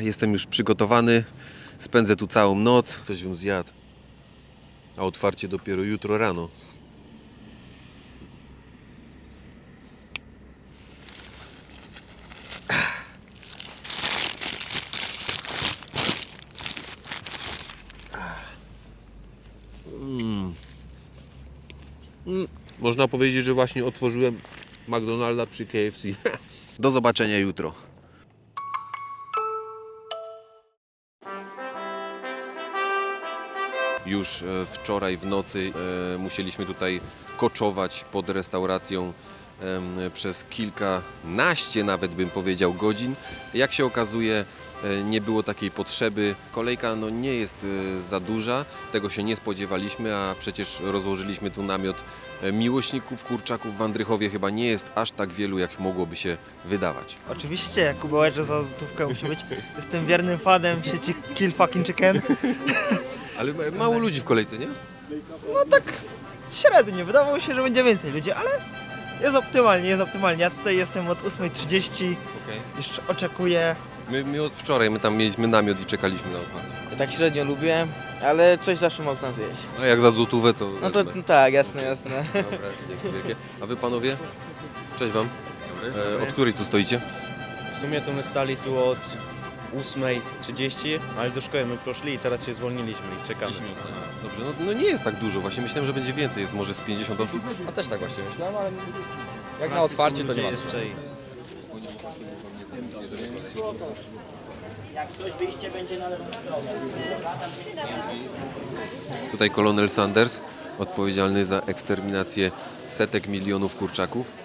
Jestem już przygotowany. Spędzę tu całą noc. Coś bym zjadł. A otwarcie dopiero jutro rano. Można powiedzieć, że właśnie otworzyłem McDonalda przy KFC. Do zobaczenia jutro. Już e, wczoraj w nocy e, musieliśmy tutaj koczować pod restauracją przez kilkanaście nawet bym powiedział godzin. Jak się okazuje e, nie było takiej potrzeby. Kolejka no, nie jest e, za duża, tego się nie spodziewaliśmy, a przecież rozłożyliśmy tu namiot. E, Miłośników kurczaków w Andrychowie chyba nie jest aż tak wielu, jak mogłoby się wydawać. Oczywiście, kubełeczek za złotówkę musi być. Jestem wiernym fanem sieci Kill Fucking Chicken. Ale ma- mało ludzi w kolejce, nie? No tak średnio, wydawało się, że będzie więcej ludzi, ale jest optymalnie, jest optymalnie. Ja tutaj jestem od 8.30, już oczekuję. My, my od wczoraj, my tam mieliśmy namiot i czekaliśmy na otwarcie. Ja tak średnio lubię, ale coś zawsze można zjeść. A jak za złotówę, to... No to wezmę. tak, jasne, jasne. Dobra, dzięki wielkie. A wy panowie? Cześć wam. E, od której tu stoicie? W sumie to my stali tu od 8.30, ale do szkoły my poszli i teraz się zwolniliśmy i czekamy. Dobrze, no, no nie jest tak dużo, właśnie myślałem, że będzie więcej, jest może z 50 osób. A też tak właśnie myślałem, ale jak na otwarcie to nie ma. jeszcze i Tutaj kolonel Sanders, odpowiedzialny za eksterminację setek milionów kurczaków.